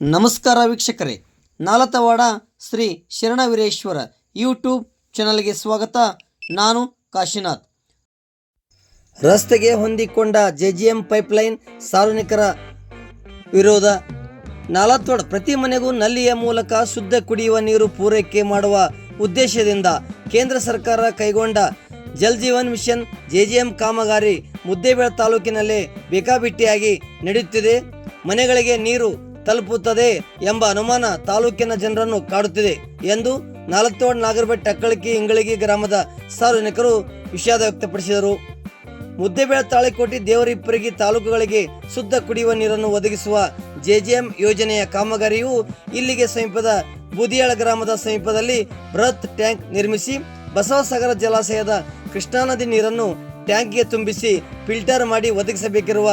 ನಮಸ್ಕಾರ ವೀಕ್ಷಕರೇ. ನಾಲತವಾಡ ಶ್ರೀ ಶರಣವೀರೇಶ್ವರ ಯೂಟ್ಯೂಬ್ ಚಾನಲ್ಗೆ ಸ್ವಾಗತ. ನಾನು ಕಾಶಿನಾಥ್. ರಸ್ತೆಗೆ ಹೊಂದಿಕೊಂಡ ಜೆ ಜಿ ಎಂ ಪೈಪ್ಲೈನ್ ಸಾರ್ವಜನಿಕರ ವಿರೋಧ. ನಾಲತ್ವಾಡ ಪ್ರತಿ ಮನೆಗೂ ನಲ್ಲಿಯ ಮೂಲಕ ಶುದ್ಧ ಕುಡಿಯುವ ನೀರು ಪೂರೈಕೆ ಮಾಡುವ ಉದ್ದೇಶದಿಂದ ಕೇಂದ್ರ ಸರ್ಕಾರ ಕೈಗೊಂಡ Jal Jeevan mission J G M ಕಾಮಗಾರಿ ಮುದ್ದೇಬೇಳ ತಾಲೂಕಿನಲ್ಲಿ ಬೇಕಾಬಿಟ್ಟಿಯಾಗಿ ನಡೆಯುತ್ತಿದೆ. ಮನೆಗಳಿಗೆ ನೀರು ತಲುಪುತ್ತದೆ ಎಂಬ ಅನುಮಾನ ತಾಲೂಕಿನ ಜನರನ್ನು ಕಾಡುತ್ತಿದೆ ಎಂದು ನಾಲತ್ತೋಡ್ ನಾಗರಬೆಟ್ ಟಕ್ಕಳಕಿ ಇಂಗಳಗಿ ಗ್ರಾಮದ ಸಾರ್ವಜನಿಕರು ವಿಷಾದ ವ್ಯಕ್ತಪಡಿಸಿದರು. ಮುದ್ದೆಬೇಳ ತಾಳಿಕೋಟಿ ದೇವರಿಪ್ಪರಿಗೆ ತಾಲೂಕುಗಳಿಗೆ ಶುದ್ಧ ಕುಡಿಯುವ ನೀರನ್ನು ಒದಗಿಸುವ ಜೆಜೆಎಂ ಯೋಜನೆಯ ಕಾಮಗಾರಿಯು ಇಲ್ಲಿಗೆ ಸಮೀಪದ ಬುದಿಯಾಳ ಗ್ರಾಮದ ಸಮೀಪದಲ್ಲಿ ಬೃಹತ್ ಟ್ಯಾಂಕ್ ನಿರ್ಮಿಸಿ ಬಸವಸಾಗರ ಜಲಾಶಯದ ಕೃಷ್ಣಾ ನದಿ ನೀರನ್ನು ಟ್ಯಾಂಕ್ಗೆ ತುಂಬಿಸಿ ಫಿಲ್ಟರ್ ಮಾಡಿ ಒದಗಿಸಬೇಕಿರುವ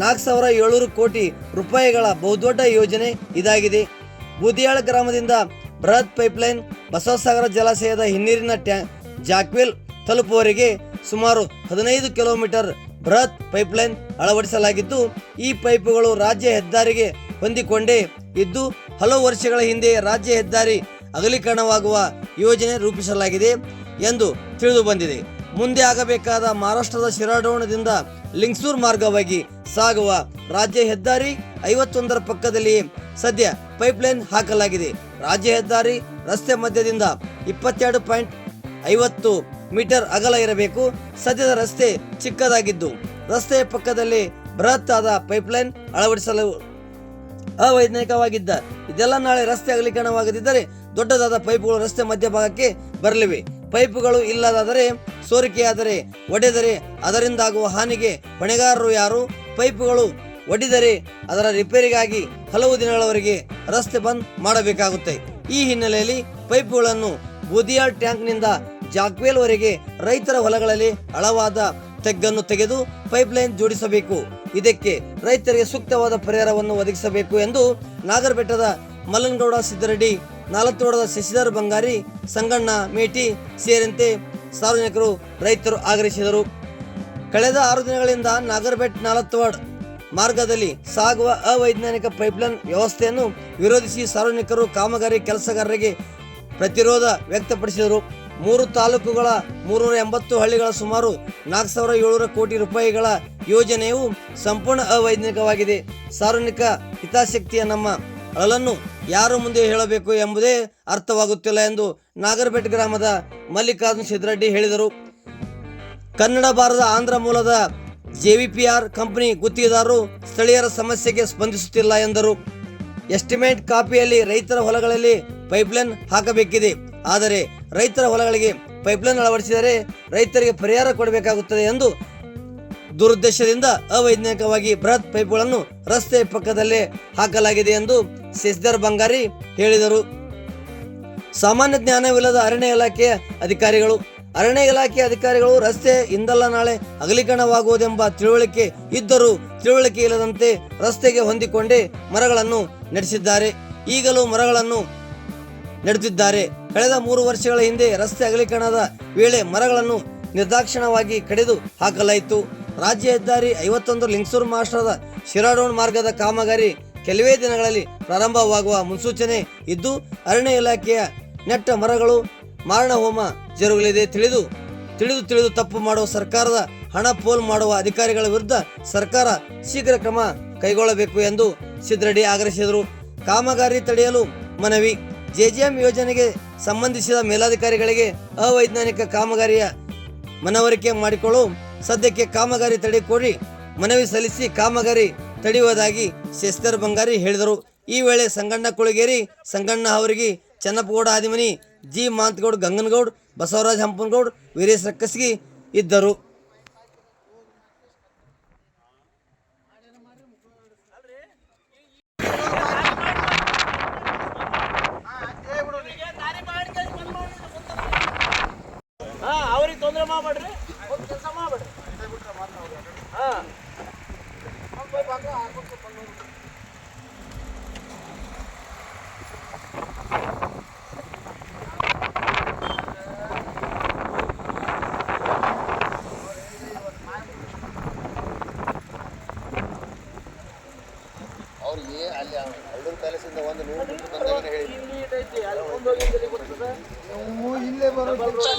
ನಾಲ್ಕು ಸಾವಿರ ಏಳ್ನೂರು ಕೋಟಿ ರೂಪಾಯಿಗಳ ಬಹುದೊಡ್ಡ ಯೋಜನೆ ಇದಾಗಿದೆ. ಬೂದಿಯಾಳ ಗ್ರಾಮದಿಂದ ಬೃಹತ್ ಪೈಪ್ಲೈನ್ ಬಸವಸಾಗರ ಜಲಾಶಯದ ಹಿನ್ನೀರಿನ ಟ್ಯಾಂಕ್ ಜಾಕ್ವೆಲ್ ತಲುಪುವವರೆಗೆ ಸುಮಾರು ಹದಿನೈದು ಕಿಲೋಮೀಟರ್ ಬೃಹತ್ ಪೈಪ್ಲೈನ್ ಅಳವಡಿಸಲಾಗಿದ್ದು, ಈ ಪೈಪುಗಳು ರಾಜ್ಯ ಹೆದ್ದಾರಿಗೆ ಹೊಂದಿಕೊಂಡೇ ಇದ್ದು, ಹಲವು ವರ್ಷಗಳ ಹಿಂದೆ ರಾಜ್ಯ ಹೆದ್ದಾರಿ ಅಗಲೀಕರಣವಾಗುವ ಯೋಜನೆ ರೂಪಿಸಲಾಗಿದೆ ಎಂದು ತಿಳಿದು ಬಂದಿದೆ. ಮುಂದೆ ಆಗಬೇಕಾದ ಮಹಾರಾಷ್ಟ್ರದ ಶಿರಾಡೋಣದಿಂದ ಲಿಂಗ್ಸೂರ್ ಮಾರ್ಗವಾಗಿ ಸಾಗುವ ರಾಜ್ಯ ಹೆದ್ದಾರಿ ಐವತ್ತೊಂದರ ಪಕ್ಕದಲ್ಲಿ ಸದ್ಯ ಪೈಪ್ಲೈನ್ ಹಾಕಲಾಗಿದೆ. ರಾಜ್ಯ ಹೆದ್ದಾರಿ ರಸ್ತೆ ಮಧ್ಯದಿಂದ ಇಪ್ಪತ್ತೆರಡು ಪಾಯಿಂಟ್ ಐವತ್ತು ಮೀಟರ್ ಅಗಲ ಇರಬೇಕು. ಸದ್ಯದ ರಸ್ತೆ ಚಿಕ್ಕದಾಗಿದ್ದು, ರಸ್ತೆಯ ಪಕ್ಕದಲ್ಲಿ ಬೃಹತ್ ಆದ ಪೈಪ್ಲೈನ್ ಅಳವಡಿಸಲು ಅವೈಜ್ಞಾನಿಕವಾಗಿದ್ದ. ಇದೆಲ್ಲ ನಾಳೆ ರಸ್ತೆ ಅಗಲೀಕರಣವಾಗದಿದ್ದರೆ ದೊಡ್ಡದಾದ ಪೈಪ್ಗಳು ರಸ್ತೆ ಮಧ್ಯಭಾಗಕ್ಕೆ ಬರಲಿವೆ. ಪೈಪುಗಳು ಇಲ್ಲದಾದರೆ, ಸೋರಿಕೆಯಾದರೆ, ಒಡೆದರೆ ಅದರಿಂದಾಗುವ ಹಾನಿಗೆ ಹೊಣೆಗಾರರು ಯಾರು? ಪೈಪ್ಗಳು ಒಡೆದರೆ ಅದರ ರಿಪೇರಿಗಾಗಿ ಹಲವು ದಿನಗಳವರೆಗೆ ರಸ್ತೆ ಬಂದ್ ಮಾಡಬೇಕಾಗುತ್ತೆ. ಈ ಹಿನ್ನೆಲೆಯಲ್ಲಿ ಪೈಪುಗಳನ್ನು ಬೂದಿಯಾಳ್ ಟ್ಯಾಂಕ್ನಿಂದ ಜಾಕ್ವೇಲ್ವರೆಗೆ ರೈತರ ಹೊಲಗಳಲ್ಲಿ ಆಳವಾದ ತೆಗ್ಗನ್ನು ತೆಗೆದು ಪೈಪ್ಲೈನ್ ಜೋಡಿಸಬೇಕು. ಇದಕ್ಕೆ ರೈತರಿಗೆ ಸೂಕ್ತವಾದ ಪರಿಹಾರವನ್ನು ಒದಗಿಸಬೇಕು ಎಂದು ನಾಗರಬೆಟ್ಟದ ಮಲ್ಲನಗೌಡ ಸಿದ್ದರೆಡ್ಡಿ ನಾಲತ್ತೋಡದ ಶಶಿಧರ್ ಬಂಗಾರಿ ಸಂಗಣ್ಣ ಮೇಟಿ ಸೇರಿದಂತೆ ಸಾರ್ವಜನಿಕರು ರೈತರು ಆಗ್ರಹಿಸಿದರು. ಕಳೆದ ಆರು ದಿನಗಳಿಂದ ನಾಗರಬೆಟ್ ನಾಲತ್ವಾಡ್ ಮಾರ್ಗದಲ್ಲಿ ಸಾಗುವ ಅವೈಜ್ಞಾನಿಕ ಪೈಪ್ಲೈನ್ ವ್ಯವಸ್ಥೆಯನ್ನು ವಿರೋಧಿಸಿ ಸಾರ್ವಜನಿಕರು ಕಾಮಗಾರಿ ಕೆಲಸಗಾರರಿಗೆ ಪ್ರತಿರೋಧ ವ್ಯಕ್ತಪಡಿಸಿದರು. ಮೂರು ತಾಲೂಕುಗಳ ಮೂರುನೂರ ಎಂಬತ್ತು ಹಳ್ಳಿಗಳ ಸುಮಾರು ನಾಲ್ಕು ಸಾವಿರ ಏಳುನೂರ ಕೋಟಿ ರೂಪಾಯಿಗಳ ಯೋಜನೆಯು ಸಂಪೂರ್ಣ ಅವೈಜ್ಞಾನಿಕವಾಗಿದೆ. ಸಾರ್ವಜನಿಕ ಹಿತಾಸಕ್ತಿಯ ನಮ್ಮ ಅಳಲನ್ನು ಯಾರು ಮುಂದೆ ಹೇಳಬೇಕು ಎಂಬುದೇ ಅರ್ಥವಾಗುತ್ತಿಲ್ಲ ಎಂದು ನಾಗರಬೆಟ್ ಗ್ರಾಮದ ಮಲ್ಲಿಕಾರ್ಜುನ್ ಸಿದ್ದರೆಡ್ಡಿ ಹೇಳಿದರು. ಕನ್ನಡ ಬಾರದ ಆಂಧ್ರ ಮೂಲದ ಜೆವಿಪಿಆರ್ ಕಂಪನಿ ಗುತ್ತಿಗೆದಾರರು ಸ್ಥಳೀಯರ ಸಮಸ್ಯೆಗೆ ಸ್ಪಂದಿಸುತ್ತಿಲ್ಲ ಎಂದರು. ಎಸ್ಟಿಮೇಟ್ ಕಾಪಿಯಲ್ಲಿ ರೈತರ ಹೊಲಗಳಲ್ಲಿ ಪೈಪ್ಲೈನ್ ಹಾಕಬೇಕಿದೆ. ಆದರೆ ರೈತರ ಹೊಲಗಳಿಗೆ ಪೈಪ್ಲೈನ್ ಅಳವಡಿಸಿದರೆ ರೈತರಿಗೆ ಪರಿಹಾರ ಕೊಡಬೇಕಾಗುತ್ತದೆ ಎಂದು ದುರುದ್ದೇಶದಿಂದ ಅವೈಜ್ಞಾನಿಕವಾಗಿ ಬೃಹತ್ ಪೈಪ್ಗಳನ್ನು ರಸ್ತೆ ಪಕ್ಕದಲ್ಲೇ ಹಾಕಲಾಗಿದೆ ಎಂದು ಶಶಿಧರ್ ಬಂಗಾರಿ ಹೇಳಿದರು. ಸಾಮಾನ್ಯ ಜ್ಞಾನವಿಲ್ಲದ ಅರಣ್ಯ ಇಲಾಖೆಯ ಅಧಿಕಾರಿಗಳು, ಅರಣ್ಯ ಇಲಾಖೆ ಅಧಿಕಾರಿಗಳು ರಸ್ತೆ ಇಂದಲ್ಲ ನಾಳೆ ಅಗಲೀಕರಣವಾಗುವುದೆಂಬ ತಿಳುವಳಿಕೆ ಇದ್ದರೂ ತಿಳುವಳಿಕೆ ಇಲ್ಲದಂತೆ ರಸ್ತೆಗೆ ಹೊಂದಿಕೊಂಡೇ ಮರಗಳನ್ನು ನಡೆಸಿದ್ದಾರೆ. ಈಗಲೂ ಮರಗಳನ್ನು ನೆಡುತ್ತಿದ್ದಾರೆ ಕಳೆದ ಮೂರು ವರ್ಷಗಳ ಹಿಂದೆ ರಸ್ತೆ ಅಗಲೀಕರಣದ ವೇಳೆ ಮರಗಳನ್ನು ನಿರ್ದಾಕ್ಷಿಣ್ಯವಾಗಿ ಕಡಿದು ಹಾಕಲಾಯಿತು. ರಾಜ್ಯ ಹೆದ್ದಾರಿ ಐವತ್ತೊಂದು ಲಿಂಗ್ಸೂರು ಮಹಾರಾಷ್ಟ್ರದ ಶಿರಾಡೋಣ್ ಮಾರ್ಗದ ಕಾಮಗಾರಿ ಕೆಲವೇ ದಿನಗಳಲ್ಲಿ ಪ್ರಾರಂಭವಾಗುವ ಮುನ್ಸೂಚನೆ ಇದ್ದು, ಅರಣ್ಯ ಇಲಾಖೆಯ ನೆಟ್ಟ ಮರಗಳು ಮಾರಣ ಹೋಮ ಜರುಗಲಿದೆ. ತಿಳಿದು ತಿಳಿದು ತಿಳಿದು ತಪ್ಪು ಮಾಡುವ ಸರ್ಕಾರದ ಹಣ ಪೋಲ್ ಮಾಡುವ ಅಧಿಕಾರಿಗಳ ವಿರುದ್ಧ ಸರ್ಕಾರ ಶೀಘ್ರ ಕ್ರಮ ಕೈಗೊಳ್ಳಬೇಕು ಎಂದು ಸಿದ್ದರೆಡ್ಡಿ ಆಗ್ರಹಿಸಿದರು. ಕಾಮಗಾರಿ ತಡೆಯಲು ಮನವಿ. ಜೆಜೆಎಂ ಯೋಜನೆಗೆ ಸಂಬಂಧಿಸಿದ ಮೇಲಾಧಿಕಾರಿಗಳಿಗೆ ಅವೈಜ್ಞಾನಿಕ ಕಾಮಗಾರಿಯ ಮನವರಿಕೆ ಮಾಡಿಕೊಳ್ಳು ಸದ್ಯಕ್ಕೆ ಕಾಮಗಾರಿ ತಡೆ ಕೋರಿ ಮನವಿ ಸಲ್ಲಿಸಿ ಕಾಮಗಾರಿ ತಡೆಯುವುದಾಗಿ ಶಶಿಧರ್ ಬಂಗಾರಿ ಹೇಳಿದರು. ಈ ವೇಳೆ ಸಂಗಣ್ಣ ಕುಳಗೇರಿ, ಸಂಗಣ್ಣ ಅವರಿಗೆ ಚನ್ನಪ್ಪಗೌಡ ಆದಿಮನಿ ಜಿ ಮಾಂತಗೌಡ್, ಗಂಗನಗೌಡ್, ಬಸವರಾಜ್ ಹಂಪನಗೌಡ್, ವೀರೇಶ್ ರಕ್ಕಸ್ಗಿ ಇದ್ದರು. ಅವ್ರಿಗೆ ಅಲ್ಲಿ ಹಳ್ಳೂರು ಪ್ಯಾಲೇಸಿಂದ ಒಂದು ನೂರು ಮೀಟರ್ ಬಂದಾಗ ಹೇಳಿ. ಇಲ್ಲೇ ಬರೋ ಬಂದ್ರೆ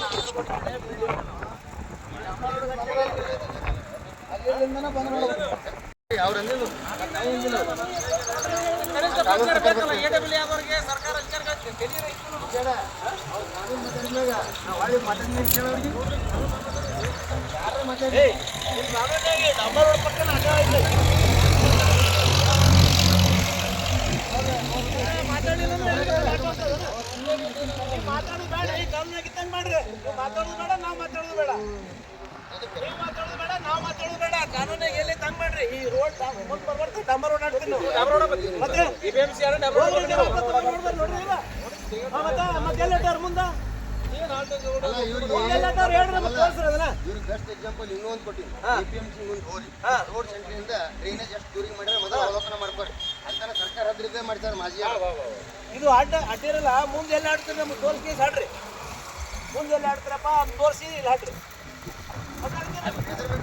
ಮಾತಾಡೋದು ಬೇಡ ಈ ಗಮನ ಇದ್ದಂಗೆ ಮಾಡ್ರಿ. ಮಾತಾಡೋದು ಬೇಡ ನಾವು ಮಾತಾಡೋದು ಬೇಡ. ಮಾತಾಡೋದು ಈ ರೋಡ್ ಮುಂದೆ ಬರ್ಬಾರ್ದು ಡಂಬರ್ ರೋಡ್ ಆಡ್ತೀನಿ ನಾವು. ಮತ್ತೆ ರೋಡ್ ಇದೆ, ಡಂಬರ್ ರೋಡ್ ನೋಡ್ರಿ ಇಲ್ಲ? ಮತ್ತೆ ಎಲ್ಲಿ ಮುಂದೆ? ಇವ್ರಿಗೆ ಬೆಸ್ಟ್ ಎಕ್ಸಾಂಪಲ್ ಇನ್ನೊಂದು ಕೊಟ್ಟಿನಿ. ಎ ಪಿ ಎಂ ಸಿ ಮುಂದೆ ಹೋಗಿ ರೋಡ್ ಸೆಂಟ್ರಿಂದ ಡ್ರೈನೇಜ್ ಎಷ್ಟು ದೂರಿಗೆ ಮಾಡ್ಯಾರ ಮೊದಲು ಅವಲೋಕನ ಮಾಡ್ಕೊರಿ ಅಂತಾನೆ ಸರ್ಕಾರ ಅದ್ರದ್ದೇ ಮಾಡ್ತಾರೆ ಮಾಜಿ ಇದು ಅಡ್ಡ ಅಡ್ಡಿರಲ್ಲ ಮುಂದೆ ಎಲ್ಲ ಆಡ್ತೀರಿ ನಮ್ಗೆ ತೋರಿಸಿ ಕೇಸ್ ಆಡ್ರಿ ಮುಂದೆ ಎಲ್ಲ ಆಡ್ತೀರಪ್ಪ ತೋರಿಸಿ ಇಲ್ಲಿ ಹಾಡ್ರಿ. ಅವ್ರಿಗೆ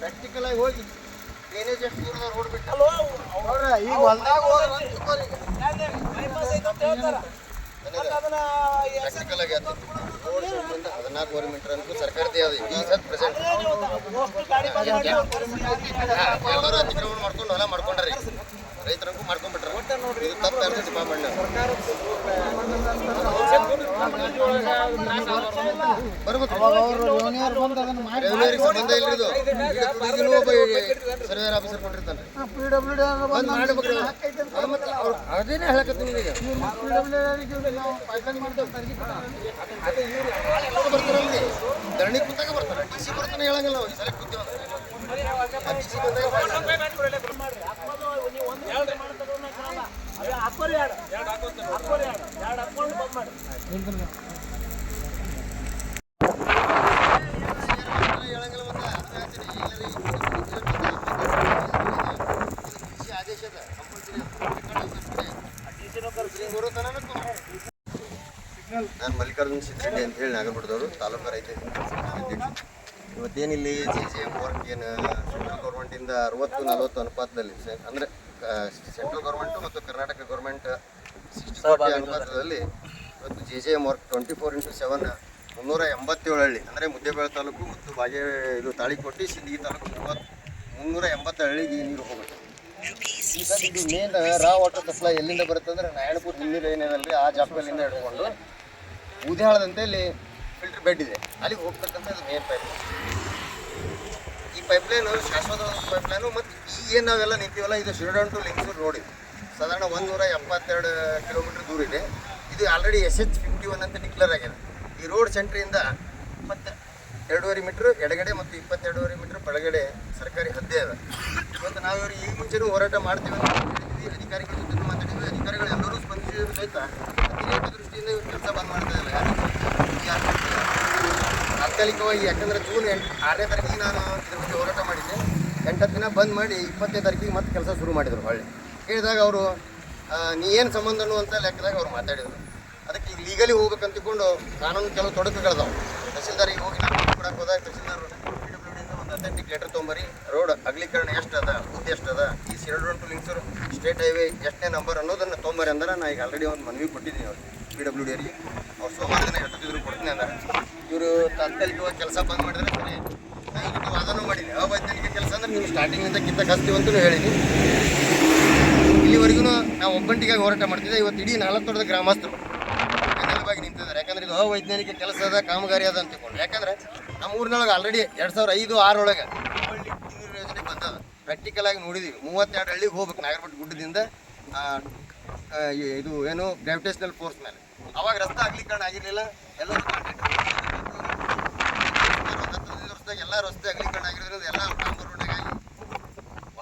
ಪ್ರಾಕ್ಟಿಕಲ್ ಆಗಿ ಹೋಗಿ. ಡ್ರೈನೇಜ್ ಎಷ್ಟು ದೂರದ ರೋಡ್ ಬಿಟ್ಟು ಅಲ್ವೋ ಈಗ ಹೊಲ್ದಾಗ ಬೈಪಾಸ್ ಐತೆ ಅಂತ ಹೇಳ್ತಾರ. ಮತ್ತೆ ಅದನ್ನ ಪ್ರಾಕ್ಟಿಕಲ್ ಆಗಿ ರೋಡ್ ಸೆಂಟ್ರಿಂದ ಹದಿನಾಲ್ಕೂವರೆ ಮೀಟರ್ ಅಂತೂ ಸರ್ಕಾರದೇ ಅದು. ಈಗ ಸತ್ ಪ್ರೆಸೆಂಟ್ ಗಾಡಿ ಬಂದ್ ಮಾಡಿ ಅವ್ರು ಎಲ್ಲರೂ ಅತಿಕ್ರಮಣ ಮಾಡ್ಕೊಂಡು ಹೊಲ ಮಾಡ್ಕೊಂಡ್ರಿ. ರೈತರಂಗೂ ಮಾಡ್ಕೊಂಡ್ಬಿಟ್ರ. ಇದು ತಪ್ಪು ಯಾರ್ದು ಡಿಪಾರ್ಟ್ಮೆಂಟ್ ಬರ್ಬೇಕು ಸಂಬಂಧ ಇಲ್ರಿ ಇದು ಈಗಿನೂ ಒಬ್ಬ ಸರ್ವೇರ್ ಆಫೀಸರ್ ಕೊಟ್ಟಿರ್ತಾನೆ. ಬಂದ್ ಮಾಡ್ಬೇಕ್ರಿ ಅವ್ರು. ಅದು ಮತ್ತೆ ಅವ್ರು ಅದೇನೇ ಹೇಳಕತ್ತೀನಿ ಈಗ? ಬರ್ತಾರಲ್ರಿ ಧರಣಿ ಕುತ್ತಾಗ ಬರ್ತಾರೆ. ಡಿ ಸಿ ಬರ್ತಾನೆ ಹೇಳಂಗಿಲ್ಲ ಅವ್ರು. ಸಲ ಕೂತೀವಿ ಡಿ ಸಿ ಬಂದಾಗ ಮಾಡ್ರಿ ಹಾಕೋದು ನೀವು ಒಂದು ಎರಡು ಮಾಡ್ತಾರೆ ಅನ್ನೋ ಕಾರಣ. ಅದೇ ಹಾಕೋರಿ ಎರಡು ಹಾಕೋರಿ ಎರಡು ಎರಡು ಹಾಕೊಂಡು ಬಂದ್ ಮಾಡಿ ಹೇಳಂಗಿಲ್ಲ ಮತ್ತೆ ಅದೇ ಹೇಳ್ತೀನಿ, ಎಲ್ಲರೂ ಈ ಕೃಷಿ ಆದೇಶದ ಕಂಪಲ್ಸರಿ ಬರೋ ತನಕ ನಾನು ಮಲ್ಲಿಕಾರ್ಜುನ್ ಸಿದ್ದರೆಡ್ಡಿ ಅಂತ ಹೇಳಿ ನಾಗಪುರದವರು ತಾಲೂಕು ರೈತ ಅಧ್ಯಕ್ಷ ಇವತ್ತೇನಿಲ್ಲಿ ಜೆ ಜೆ ಎಂ ವರ್ಕ್ ಏನು ಸೆಂಟ್ರಲ್ ಗೌರ್ಮೆಂಟಿಂದ ಅರವತ್ತು ನಲವತ್ತು ಅನುಪಾತದಲ್ಲಿ ಸೆ- ಅಂದರೆ ಸೆಂಟ್ರಲ್ ಗೌರ್ಮೆಂಟು ಮತ್ತು ಕರ್ನಾಟಕ ಗೌರ್ಮೆಂಟ್ ಸಿಕ್ಸ್ಟಿ ಫೋರ್ಟಿ ಅನುಪಾತದಲ್ಲಿ ಇವತ್ತು G J M work twenty four into seven ಮುನ್ನೂರ ಎಂಬತ್ತೇಳು ಹಳ್ಳಿ ಅಂದರೆ ಮುದ್ದೇಬೇಳೆ ತಾಲೂಕು ಮತ್ತು ಬಾಜೆ ಇದು ತಾಳಿಕೋಟಿ ಸಿಂದಗಿ ತಾಲೂಕು ಮೂವತ್ತು ಮುನ್ನೂರ ಎಂಬತ್ತು ಹಳ್ಳಿಗೆ ಈ ನೀರು ಹೋಗುತ್ತೆ. ಇದು ಮೇನ್ ರಾ ವಾಟರ್ ಸಪ್ಲೈ ಎಲ್ಲಿಂದ ಬರುತ್ತೆ ಅಂದ್ರೆ ನಾರಾಯಣಪುರ ಹಿನ್ನೀರು ಏನಿದಲ್ರಿ ಆ ಜಾಪಲ್ಲಿಂದ ಹಿಡ್ಕೊಂಡು ಉದ್ಯಾಳದಂತೆ ಇಲ್ಲಿ ಫಿಲ್ಟರ್ ಬೆಡ್ ಇದೆ. ಅಲ್ಲಿಗೆ ಹೋಗ್ತಕ್ಕಂಥ ಅದು ಮೇನ್ ಪೈಪ್ ಈ ಪೈಪ್ಲೈನು ಪೈಪ್ ಪೈಪ್ಲೈನು ಮತ್ತು ಈ ಏನು ನಾವೆಲ್ಲ ನಿಂತೀವಲ್ಲ, ಇದು ಶಿರಡನ್ ಟು ಲಿಂಗಸೂರು ರೋಡ್ ಇದೆ. ಸಾಧಾರಣ ಒಂದೂರ ಎಪ್ಪತ್ತೆರಡು ಕಿಲೋಮೀಟರ್ ದೂರ ಇದೆ. ಇದು already S H fifty one ಅಂತ ಡಿಕ್ಲೇರ್ ಆಗಿದೆ. ಈ ರೋಡ್ ಸೆಂಟ್ರಿಂದ ಮತ್ತು ಎರಡೂವರೆ ಮೀಟ್ರ್ ಎಡಗಡೆ ಮತ್ತು ಇಪ್ಪತ್ತೆರಡೂವರೆ ಮೀಟ್ರ್ ಬಳಗಡೆ ಸರ್ಕಾರಿ ಹದ್ದೆ ಅದ. ಇವತ್ತು ನಾವು ಇವ್ರಿಗೆ ಈ ಮುಂಚೆನೂ ಹೋರಾಟ ಮಾಡ್ತೀವಿ ಅಂತ ಹೇಳಿದ್ವಿ. ಅಧಿಕಾರಿಗಳ ಜೊತೆ ಮಾತಾಡಿದ್ವಿ. ಅಧಿಕಾರಿಗಳು ದೃಷ್ಟಿಯಿಂದ ಕೆಲಸ ಬಂದ್ ಮಾಡ್ತಾ ತಾತ್ಕಾಲಿಕವಾಗಿ ಯಾಕಂದ್ರೆ ಜೂನ್ ಎಂಟು ಆರನೇ ತಾರೀಕಿಗೆ ನಾನು ಇದ್ರ ಬಗ್ಗೆ ಹೋರಾಟ ಮಾಡಿದ್ದೆ. ಎಂಟತ್ತು ದಿನ ಬಂದ್ ಮಾಡಿ ಇಪ್ಪತ್ತನೇ ತಾರೀಕಿಗೆ ಮತ್ತೆ ಕೆಲಸ ಶುರು ಮಾಡಿದರು ಹೊಳ್ಳಿ ಹೇಳಿದಾಗ ಅವರು ನೀ ಏನು ಸಂಬಂಧ ಅಂತ ಲೆಕ್ಕದಾಗ ಅವ್ರು ಮಾತಾಡಿದರು. ಅದಕ್ಕೆ ಲೀಗಲಿ ಹೋಗ್ಬೇಕಂತಿಕೊಂಡು ಕಾನೂನು ಕೆಲವು ತೊಡಕುಗಳದಾವೆ. ತಹಸೀಲ್ದಾರಿಗೆ ಹೋಗಿ ನಾನು ಕೊಡಕ್ಕೆ ಹೋದಾಗ ತಹಸೀಲ್ದಾರ್ ಅಥೆಂಟಿಕ್ ಲೆಟರ್ ತೊಗೊಂಬರಿ. ರೋಡ್ ಅಗಲೀಕರಣ ಎಷ್ಟು ಅದ ಉದ್ದ ಎಷ್ಟು ಅದ ಈ ಸಿರಡ್ ರೋಡ್ ಟು ಲಿಂಕ್ಸೂರು ಸ್ಟೇಟ್ ಹೈವೇ ಎಷ್ಟನೇ ನಂಬರ್ ಅನ್ನೋದನ್ನು ತೊಗೊಂಬರಿ ಅಂದ್ರೆ ನಾ ಈಗ ಆಲ್ರೆಡಿ ಒಂದು ಮನವಿ ಕೊಟ್ಟಿದ್ದೀನಿ ಅವ್ರು ಪಿ ಡಬ್ಲ್ಯೂ ಡಿ ಅವರಿಗೆ ಅವ್ರು ಸೋಮವಾರ ದಿನ ಎಷ್ಟೊತ್ತಿದ್ರು ಕೊಡ್ತೀನಿ ಅಂದ್ರೆ. ಇವರು ತಾತ್ಕಾಲಿಕವಾಗಿ ಕೆಲಸ ಬಂದ್ ಮಾಡಿದ್ರೆ ಸರಿ. ನಾ ಇದು ವಾದನೂ ಮಾಡೀನಿ ಅವೈಜ್ಞಾನಿಕ ಕೆಲಸ ಅಂದ್ರೆ ನೀವು ಸ್ಟಾರ್ಟಿಂಗಿಂದ ಕಿತ್ತಕ್ಕೆ ಕಸ್ತೀವಿ ಅಂತಲೂ ಹೇಳಿದ್ದೀನಿ ಇಲ್ಲಿವರೆಗೂ ನಾವು ಒಬ್ಬಂಟಿಗಾಗಿ ಹೋರಾಟ ಮಾಡ್ತಿದ್ದೆ. ಇವತ್ತು ಇಡೀ ನಾಲ್ಕು ಗ್ರಾಮಸ್ಥರು. ಬೆನ್ನೆಲುಬಾಗಿ ನಿಂತಿದ್ದಾರೆ. ಯಾಕಂದ್ರೆ ಇದು ಅವೈಜ್ಞಾನಿಕ ಕೆಲಸದ ಕಾಮಗಾರಿ ಅದ ಅಂತ ತಿಳ್ಕೊಂಡು ಯಾಕಂದ್ರೆ ನಮ್ಮ ಊರಿನೊಳಗೆ ಆಲ್ರೆಡಿ ಎರಡು ಸಾವಿರ ಐದು ಆರೊಳಗೆ ನೀರು ಯೋಜನೆ ಬಂದದ. ಪ್ರಾಕ್ಟಿಕಲ್ ಆಗಿ ನೋಡಿದೀವಿ. ಮೂವತ್ತೆರಡು ಹಳ್ಳಿಗೆ ಹೋಗ್ಬೇಕು ನಾಗರಪಟ್ಟ ಗುಡ್ಡದಿಂದ ಇದು ಏನು ಗ್ರಾವಿಟೇಷನಲ್ ಫೋರ್ಸ್ ಮೇಲೆ. ಅವಾಗ ರಸ್ತೆ ಅಗಲೀಕರಣ ಆಗಿರಲಿಲ್ಲ. ಎಲ್ಲರೂ ವರ್ಷದಾಗ ಎಲ್ಲ ರಸ್ತೆ ಅಗಲೀಕರಣ ಆಗಿರೋದ್ರಿಂದ ಎಲ್ಲ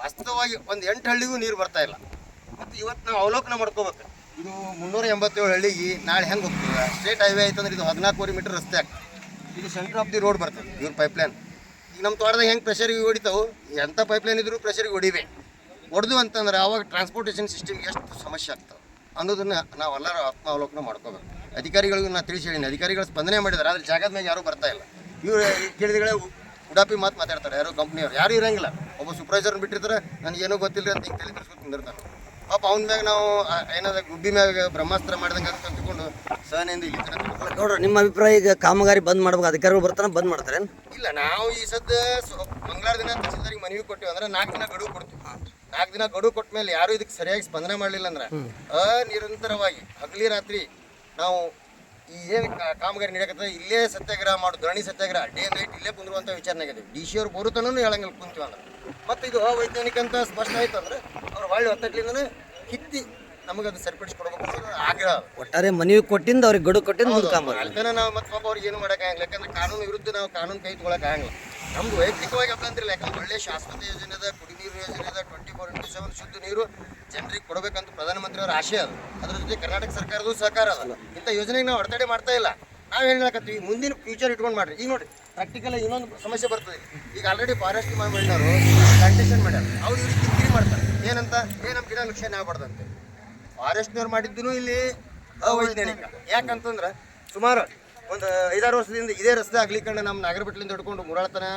ವಾಸ್ತವವಾಗಿ ಒಂದು ಎಂಟು ಹಳ್ಳಿಗೂ ನೀರು ಬರ್ತಾ ಇಲ್ಲ. ಮತ್ತು ಇವತ್ತು ನಾವು ಅವಲೋಕನ ಮಾಡ್ಕೋಬೇಕು. ಇದು ಮುನ್ನೂರ ಎಂಬತ್ತೇಳು ಹಳ್ಳಿಗೆ ನಾಳೆ ಹೆಂಗೆ ಹೋಗ್ತೀವಿ ಸ್ಟೇಟ್ ಹೈವೇ ಆಯ್ತಂದ್ರೆ ಇದು ಹದಿನಾಲ್ಕೂವರೆ ಮೀಟರ್ ರಸ್ತೆ ಆಗ್ತದೆ. ಇದು ಸೆಂಟರ್ ಆಫ್ ದಿ ರೋಡ್ ಬರ್ತದೆ, ಇವ್ರ ಪೈಪ್ಲೈನ್ ಈಗ ನಮ್ಮ ತೋಟದಾಗ ಹೆಂಗೆ ಪ್ರೆಷರಿಗೆ ಹೊಡಿತಾವೆ ಎಂಥ ಪೈಪ್ಲೈನ್ ಇದ್ರೂ ಪ್ರೆಷರಿಗೆ ಹೊಡಿವೆ. ಹೊಡೆದು ಅಂತಂದ್ರೆ ಆವಾಗ ಟ್ರಾನ್ಸ್ಪೋರ್ಟೇಷನ್ ಸಿಸ್ಟಮ್ಗೆ ಎಷ್ಟು ಸಮಸ್ಯೆ ಆಗ್ತವೆ ಅನ್ನೋದನ್ನು ನಾವೆಲ್ಲರೂ ಆತ್ಮಾವಲೋಕನ ಮಾಡ್ಕೋಬೇಕು. ಅಧಿಕಾರಿಗಳಿಗೂ ನಾನು ತಿಳಿಸಿ ಹೇಳಿನಿ, ಅಧಿಕಾರಿಗಳು ಸ್ಪಂದನೆ ಮಾಡಿದ್ದಾರೆ ಆದರೆ ಜಾಗದ ಮೇಲೆ ಯಾರೂ ಬರ್ತಾ ಇಲ್ಲ. ಇವರು ಕೇಳಿದಗಳೇ ಉಡಾಪಿ ಮಾತು ಮಾತಾಡ್ತಾರೆ, ಯಾರು ಕಂಪ್ನಿಯವ್ರು ಯಾರು ಇರಂಗಿಲ್ಲ. ಒಬ್ಬ ಸೂಪರ್ವೈಸರ್ನ ಬಿಟ್ಟಿರ್ತಾರೆ ನನಗೆ ಏನೂ ಗೊತ್ತಿಲ್ಲ ಅಂತ ಹಿಂಗೆ ತಲೆ ಪಾಪ ಅವನ ಮ್ಯಾಗ ನಾವು ಏನಾದ್ರೆ ಏನಾದ ಗುಬ್ಬಿ ಮ್ಯಾಗ ಬ್ರಹ್ಮಾಸ್ತ್ರ ಮಾಡ್ದಂಗೆ ಅಂತ ತಿಳ್ಕೊಂಡು ಸಹನೆಯಿಂದ ಇಲ್ಲಿ ತನಕ ನೋಡ್ರಿ ನಿಮ್ಮ ಅಭಿಪ್ರಾಯ ಈಗ ಕಾಮಗಾರಿ ಬಂದ್ ಮಾಡ್ಬೇಕು ಅಧಿಕಾರಿಗಳು ಬರ್ತಾನೆ ಬಂದ್ ಮಾಡ್ತಾರೆ ಇಲ್ಲ ನಾವು ಈ ಸದ್ದ ಮಂಗಳವಾರ ದಿನ ತಹಸೀಲ್ದಾರಿಗೆ ಮನವಿ ಕೊಟ್ಟಿವಿ ಅಂದ್ರೆ ನಾಲ್ಕು ದಿನ ಗಡುವು ಕೊಡ್ತೀವಿ. ನಾಲ್ಕು ದಿನ ಗಡುವು ಕೊಟ್ಟ ಮೇಲೆ ಯಾರು ಇದಕ್ಕೆ ಸರಿಯಾಗಿ ಸ್ಪಂದನೆ ಮಾಡಲಿಲ್ಲ ಅಂದ್ರೆ ಅನಿರಂತರವಾಗಿ ಹಗಲಿ ರಾತ್ರಿ ನಾವು ಈ ಏನು ಕಾಮಗಾರಿ ನಡೆಯಕತ್ತ ಇಲ್ಲೇ ಸತ್ಯಾಗ್ರಹ ಮಾಡು ಧರಣಿ ಸತ್ಯಾಗ್ರಹ ಡೇ ನೈಟ್ ಇಲ್ಲೇ ಕುಂದಿರುವಂಥ ವಿಚಾರನಾಗಿದೆ ಡಿ ಸಿ ಅವ್ರು ಬರುತ್ತಾನೂ ಹೇಳಂಗಿಲ್ಲ ಕುಂತೀವಿ ಅಂದ್ರೆ. ಮತ್ತು ಇದು ಅವೈಜ್ಞಾನಿಕ ಅಂತ ಸ್ಪಷ್ಟ ಆಯ್ತು ಅಂದ್ರೆ ಅವ್ರು ಒಳ್ಳೆ ಒತ್ತಟ್ಲಿಂದನೇ ಕಿತ್ತಿ ನಮಗೆ ಅದು ಸರಿಪಡಿಸ್ಕೊಡ್ಬೇಕು ಅನ್ನೋದು ಆಗ್ರಹ. ಒಟ್ಟಾರೆ ಮನವಿ ಕೊಟ್ಟಿಂದ ಅವ್ರಿಗೆ ಗಡು ಕೊಟ್ಟಿಂದ ಮುಂದೆ ಕಾಮ ಅಲ್ಕನ ನಾವು ಮತ್ತೆ ಪಾಪ ಅವ್ರಿಗೆ ಏನು ಮಾಡೋಕ್ಕಾಗಲ್ಲ ಯಾಕಂದ್ರೆ ಕಾನೂನು ವಿರುದ್ಧ ನಾವು ಕಾನೂನು ಕೈ ತೊಗೊಳಕ್ಕಾಗಲ್ಲ ನಮ್ದು ವೈಯಕ್ತಿಕವಾಗಿ ಅಭ್ಯಂತರಿಲ್ಲ ಯಾಕಂದ್ರೆ ಒಳ್ಳೆ ಶಾಶ್ವತ ಯೋಜನೆ ಅದ ಕುಡಿ ನೀರು ಯೋಜನೆ ಅದ ಟ್ವೆಂಟಿ ಫೋರ್ ಇಂಟು ಸೆವೆನ್ ಶುದ್ಧ ನೀರು ಜನರಿಗೆ ಕೊಡಬೇಕಂತ ಪ್ರಧಾನಮಂತ್ರಿ ಅವರ ಆಶಯ ಅದು. ಅದ್ರ ಜೊತೆ ಕರ್ನಾಟಕ ಸರ್ಕಾರದ್ದು ಸಹಕಾರ ಅದ. ಇಂಥ ಯೋಜನೆಗೆ ನಾವು ಅಡೆತಡೆ ಮಾಡ್ತಾ ಇಲ್ಲ. ನಾವು ಹೇಳಕತ್ತೀವಿ? ಮುಂದಿನ ಫ್ಯೂಚರ್ ಇಟ್ಕೊಂಡು ಮಾಡ್ರಿ. ಈಗ ನೋಡಿ ಪ್ರಾಕ್ಟಿಕಲ್ ಇನ್ನೊಂದು ಸಮಸ್ಯೆ ಬರ್ತದೆ. ಈಗ ಆಲ್ರೆಡಿ ಫಾರೆಸ್ಟ್ ಮಾಡಿದವರು ಪ್ಲಾಂಟೇಶನ್ ಮಾಡ್ಯಾರ. ಅವ್ರು ಇವ್ರಿಗೆ ಕಿರಿಕಿರಿ ಮಾಡ್ತಾರೆ. ಏನಂತ ಏ ನಮ್ಮ ಗಿಡ ಲಕ್ಷಣ ಆಗ್ಬಾರ್ದಂತೆ ಫಾರೆಸ್ಟ್ನವ್ರು ಮಾಡಿದ್ದು ಇಲ್ಲಿ ಅವೈಜ್ಞಾನಿಕ. ಯಾಕಂತಂದ್ರೆ ಸುಮಾರು ಒಂದು ಐದಾರು ವರ್ಷದಿಂದ ಇದೇ ರಸ್ತೆ ಅಗ್ಲೀಕರಣ ನಮ್ಮ ನಾಗರಬೆಟ್ಲಿಂದ ಹಿಡ್ಕೊಂಡು ಮುರಾಳತನ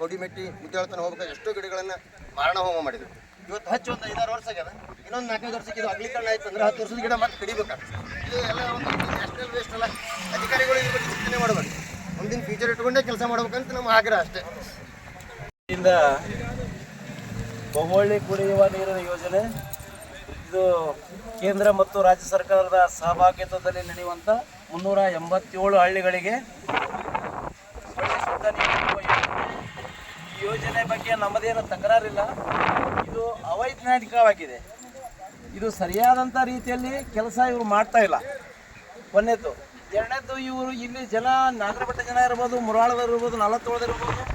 ಕೋಡಿಮೆಟ್ಟಿ ಮುದ್ದಾಳತನ ಹೋಗ್ಬೇಕು ಎಷ್ಟೋ ಗಿಡಗಳನ್ನು ಮಾರಣ ಹೋಮ ಮಾಡಿದ್ರು. ಇವತ್ತು ಹಚ್ಚು ಒಂದು ಐದಾರು ವರ್ಷ ಆಗ್ಯದ. ಇನ್ನೊಂದು ನಾಲ್ಕೈದು ವರ್ಷಕ್ಕೆ ಇದು ಅಗ್ಲೀಕರಣ ಆಯ್ತು ಅಂದ್ರೆ ಹತ್ತು ವರ್ಷದ ಗಿಡ ಮತ್ತೆ ಕಡಿಬೇಕಾಗ್ತದೆ. ಇದು ಎಲ್ಲ ಒಂದು ನ್ಯಾಷನಲ್ ವೇಸ್ಟ್ ಅಲ್ಲ. ಅಧಿಕಾರಿಗಳು ಇದ್ರ ಬಗ್ಗೆ ಚಿಂತನೆ ಮಾಡಬೇಕು. ಮುಂದಿನ ಫ್ಯೂಚರ್ ಇಟ್ಕೊಂಡೇ ಕೆಲಸ ಮಾಡ್ಬೇಕಂತ ನಮ್ಮ ಆಗ್ರಹ ಅಷ್ಟೇ. ಇಂದ ಬಹುವಳ್ಳಿ ಕುಡಿಯುವ ನೀರಿನ ಯೋಜನೆ. ಇದು ಕೇಂದ್ರ ಮತ್ತು ರಾಜ್ಯ ಸರ್ಕಾರದ ಸಹಭಾಗಿತ್ವದಲ್ಲಿ ನಡೆಯುವಂಥ ಮುನ್ನೂರ ಎಂಬತ್ತೇಳು ಹಳ್ಳಿಗಳಿಗೆ. ಈ ಯೋಜನೆ ಬಗ್ಗೆ ನಮ್ಮದೇನು ತಕರಾರಿಲ್ಲ. ಇದು ಅವೈಜ್ಞಾನಿಕವಾಗಿದೆ. ಇದು ಸರಿಯಾದಂಥ ರೀತಿಯಲ್ಲಿ ಕೆಲಸ ಇವರು ಮಾಡ್ತಾ ಇಲ್ಲ. ಒಂದನೇದು ಎರಡನೇದು ಇವರು ಇಲ್ಲಿ ಜನ ನಾಗರಪಟ್ಟ ಜನ ಇರ್ಬೋದು, ಮುರಾಳದವ್ರು ಇರ್ಬೋದು ಇದನ್ನ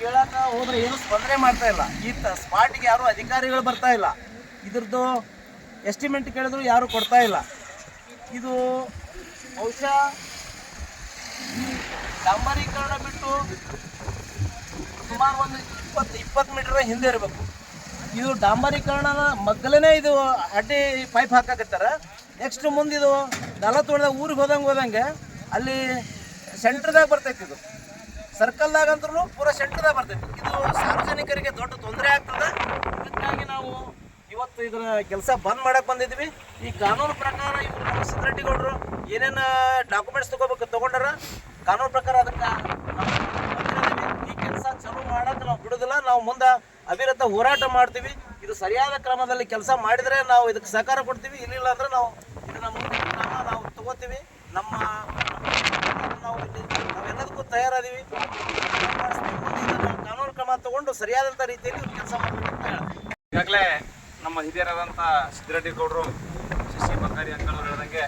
ಕೇಳಕ ಹೋದ್ರೆ ಏನು ಸ್ಪಂದನೆ ಮಾಡ್ತಾ ಇಲ್ಲ. ಈ ಸ್ಪಾಟ್ಗೆ ಯಾರು ಅಧಿಕಾರಿಗಳು ಬರ್ತಾ ಇಲ್ಲ. ಇದ್ರದ್ದು ಎಸ್ಟಿಮೇಟ್ ಕೇಳಿದ್ರು ಯಾರು ಕೊಡ್ತಾ ಇಲ್ಲ. ಇದು ಬಹುಶಃ ಈ ಡಾಂಬರೀಕರಣ ಬಿಟ್ಟು ಸುಮಾರು ಒಂದು ಇಪ್ಪತ್ತು ಇಪ್ಪತ್ತು ಮೀಟರ್ ಹಿಂದೆ ಇರಬೇಕು. ಇದು ಡಾಂಬರೀಕರಣದ ಮಗ್ಗಲೇ ಇದು ಅಡ್ಡಿ ಪೈಪ್ ಹಾಕಾಕತ್ತಾರ. ನೆಕ್ಸ್ಟ್ ಮುಂದಿದು ನಲವತ್ತೇಳದಾಗ ಊರಿಗೆ ಹೋದಂಗೆ ಹೋದಂಗೆ ಅಲ್ಲಿ ಸೆಂಟ್ರ್ದಾಗ ಬರ್ತೈತಿ ಇದು. ಸರ್ಕಲ್ದಾಗ ಅಂದ್ರೂ ಪೂರಾ ಸೆಂಟ್ರದಾಗ ಬರ್ತೈತಿ. ಇದು ಸಾರ್ವಜನಿಕರಿಗೆ ದೊಡ್ಡ ತೊಂದರೆ ಆಗ್ತದೆ. ಇದಕ್ಕಾಗಿ ನಾವು ಇವತ್ತು ಇದರ ಕೆಲಸ ಬಂದ್ ಮಾಡಕ್ಕೆ ಬಂದಿದ್ವಿ. ಈ ಕಾನೂನು ಪ್ರಕಾರ ಇವರು ನಮ್ಮ ಸಿದ್ಧರೆಡ್ಡಿಗೌಡರು ಏನೇನು ಡಾಕ್ಯುಮೆಂಟ್ಸ್ ತಗೋಬೇಕು ತಗೊಂಡಾರ ಕಾನೂನು ಪ್ರಕಾರ ಅದಕ್ಕೆ. ಈ ಕೆಲಸ ಚಲೋ ಮಾಡಕ್ಕೆ ನಾವು ಬಿಡುದಿಲ್ಲ. ನಾವು ಮುಂದೆ ಅವಿರತ ಹೋರಾಟ ಮಾಡ್ತೀವಿ. ಇದು ಸರಿಯಾದ ಕ್ರಮದಲ್ಲಿ ಕೆಲಸ ಮಾಡಿದ್ರೆ ನಾವು ಇದಕ್ಕೆ ಸಹಕಾರ ಕೊಡ್ತೀವಿ. ಇಲ್ಲಿಲ್ಲ ಅಂದ್ರೆ ನಾವು ಇದನ್ನ ನಾವು ತಗೋತೀವಿ. ನಮ್ಮ ತಯಾರಾದೀವಿ. ಕಾನೂನು ಕ್ರಮ ತಗೊಂಡು ಸರಿಯಾದಂಥ ರೀತಿಯಲ್ಲಿ ಕೆಲಸ ಮಾಡಬೇಕು ಅಂತ ಈಗಾಗಲೇ ನಮ್ಮ ಹಿರಿಯರಾದಂಥ ಸಿದ್ದರೆಡ್ಡಿಗೌಡರು ಶಶಿ ಬಂಗಾರಿ ಅಂಕಲ್ ಹೇಳಿದಂಗೆ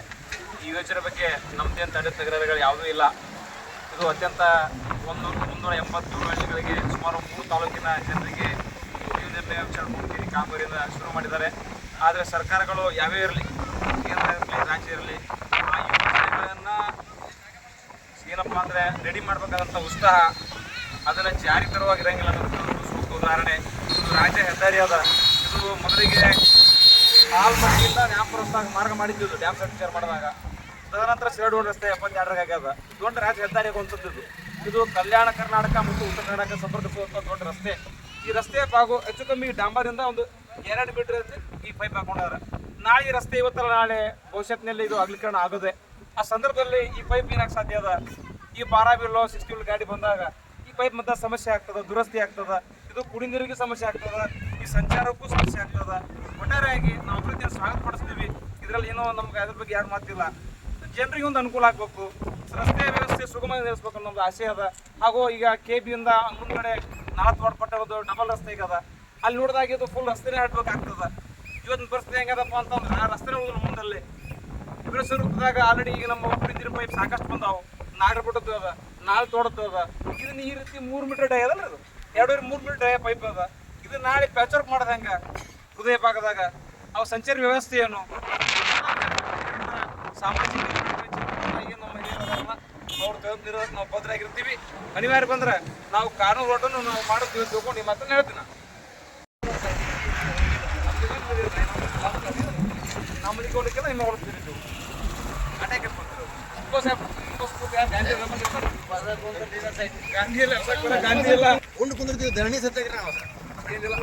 ಈ ಯೋಜನೆ ಬಗ್ಗೆ ನಮ್ಮದೇನು ತಡೆ ತಕರಾರುಗಳು ಯಾವುದೂ ಇಲ್ಲ. ಇದು ಅತ್ಯಂತ ಒಂದು ಮುನ್ನೂರ ಎಂಬತ್ತೂರು ಹಳ್ಳಿಗಳಿಗೆ ಸುಮಾರು ಮೂರು ತಾಲೂಕಿನ ಜನರಿಗೆ ಯೋಜನೆ ಕಾಮಗಾರಿಯಿಂದ ಶುರು ಮಾಡಿದ್ದಾರೆ. ಆದರೆ ಸರ್ಕಾರಗಳು ಯಾವೇ ಇರಲಿ, ಕೇಂದ್ರ ಇರಲಿ, ರಾಜ್ಯ ಇರಲಿ ಆ ಯೋಜನೆಗಳನ್ನು ಏನಪ್ಪ ಅಂದರೆ ರೆಡಿ ಮಾಡಬೇಕಾದಂಥ ಉತ್ಸಾಹ ಅದನ್ನು ಜಾರಿ ತರುವಾಗಿರಂಗಿಲ್ಲ ಅನ್ನೋದಕ್ಕೆ ಒಂದು ಸೂಕ್ತ ಉದಾಹರಣೆ. ಇದು ರಾಜ್ಯ ಹೆದ್ದಾರಿ ಅದ. ಇದು ಮೊದಲಿಗೆ ಆಲ್ಮಟ್ಟಿಯಿಂದ ರಸ್ತಾಗ ಮಾರ್ಗ ಮಾಡಿದ್ದು ಡ್ಯಾಮ್ ಸೆಟ್ ಮಾಡಿದಾಗ. ತದನಂತರ ಸಿರಡೋಡ್ ರಸ್ತೆ ಎಪ್ಪತ್ತೆರಡರಾಗ ಆಗ್ಯದ. ದೊಡ್ಡ ರಾಜ್ಯ ಹೆದ್ದಾರಿ ಅಂತದ್ದು ಇದು. ಕಲ್ಯಾಣ ಕರ್ನಾಟಕ ಮತ್ತು ಉತ್ತರ ಕರ್ನಾಟಕ ಸಂಪರ್ಕಿಸುವಂಥ ದೊಡ್ಡ ರಸ್ತೆ. ಈ ರಸ್ತೆ ಬಾಗು ಹೆಚ್ಚು ಕಮ್ಮಿ ಡಾಂಬರಿಂದ ಒಂದು ಎರಡು ಮೀಟರ್ ಈ ಪೈಪ್ ಹಾಕೊಂಡಾರ. ನಾಳೆ ರಸ್ತೆ ಇವತ್ತಲ್ಲ, ನಾಳೆ ಭವಿಷ್ಯತ್ನಲ್ಲಿ ಇದು ಅಗಲೀಕರಣ ಆಗದೆ. ಆ ಸಂದರ್ಭದಲ್ಲಿ ಈ ಪೈಪ್ ಏನಾಗ ಸಾಧ್ಯ ಅದ? ಈ ಬಾರಾಬಿಲ್ಲೋ ಸಿಕ್ಸ್ಟಿ ಗಾಡಿ ಬಂದಾಗ ಈ ಪೈಪ್ ಮತ್ತೆ ಸಮಸ್ಯೆ ಆಗ್ತದ, ದುರಸ್ತಿ ಆಗ್ತದ, ಇದು ಕುಡಿ ನೀರಿಗೆ ಸಮಸ್ಯೆ ಆಗ್ತದ, ಈ ಸಂಚಾರಕ್ಕೂ ಸಮಸ್ಯೆ ಆಗ್ತದ. ಒಟ್ಟಾರೆಯಾಗಿ ನಾವು ಅಭಿವೃದ್ಧಿಯನ್ನು ಸ್ವಾಗತ ಪಡಿಸ್ತೀವಿ. ಇದರಲ್ಲಿ ಏನೋ ನಮ್ಗೆ ಅದ್ರ ಬಗ್ಗೆ ಯಾರು ಮಾತಿಲ್ಲ. ಜನರಿಗೆ ಒಂದು ಅನುಕೂಲ ಆಗಬೇಕು. ರಸ್ತೆ ವ್ಯವಸ್ಥೆ ಸುಗಮ ನಿಲ್ಲಿಸ್ಬೇಕು ಅನ್ನೋ ಒಂದು ಆಸೆ ಅದ. ಹಾಗೂ ಈಗ ಕೆ ಬಿಯಿಂದ ಮುಂದ್ಗಡೆ ನಾಲ್ಕು ವಾರ್ಡ್ ಪಟ್ಟ ಒಂದು ಡಬಲ್ ರಸ್ತೆ ಈಗ ಅದ. ಅಲ್ಲಿ ನೋಡಿದಾಗ ಇದು ಫುಲ್ ರಸ್ತೆನೇ ಹಾಡ್ಬೇಕಾಗ್ತದೆ. ಇವತ್ತಿನ ಪರಿಸ್ಥಿತಿ ಹೆಂಗದಪ್ಪ ಅಂತಂದ್ರೆ ಆ ರಸ್ತೆನೇ ಮುಂದಲ್ಲಿ. ಬಿರುಸು ವೃತ್ತದಾಗ ಆಲ್ರೆಡಿ ಈಗ ನಮ್ಮ ಕುಡಿದಿರೋ ಪೈಪ್ ಸಾಕಷ್ಟು ಬಂದಾವು. ನಾಗರ ಬಿಡತ್ತದ ನಾಳೆ ತೋಡತ್ತದ ಇದನ್ನ ಈ ರೀತಿ ಮೂರು ಮೀಟರ್ ಡೈ ಅದಲ್ಲ ಅದು ಎರಡೂವರೆ ಮೂರು ಮೀಟರ್ ಡೈ ಪೈಪ್ ಅದ ಇದು ನಾಳೆ ಪ್ಯಾಚ್ ವರ್ಕ್ ಮಾಡೋದು ಹೆಂಗ ಹೃದಯ ಭಾಗದಾಗ ಅವು ಸಂಚಾರಿ ವ್ಯವಸ್ಥೆ ಏನು ಸಾಮಾಜಿಕ ಏನು ನಮ್ಮ ಹಿರಿಯರದಾರಲ್ಲ, ಅವ್ರ ನಾವು ಭದ್ರಾಗಿರ್ತೀವಿ ಅನಿವಾರ್ಯ ಬಂದ್ರೆ ನಾವು ಕಾನೂನು ಹೊರಟನ್ನು ನಾವು ಮಾಡೋದು ತಿಳ್ಕೊಂಡು ಈ ಮಾತನ್ನು ಹೇಳ್ತೀನಿ ನಾನು. ನಮ್ಮ ನಿಂತ್ಕೊಳ್ಳಿಕ್ಕೆಲ್ಲ ಗಾಂಧಿ ಇಲ್ಲ ಗಾಂಧಿ ಇಲ್ಲ ಉಂಡು ಕುಂದಿರ್ತೀವಿ ಧರಣಿ ಸತ್ಯಾಗ್ರಹ. ಏನಿಲ್ಲ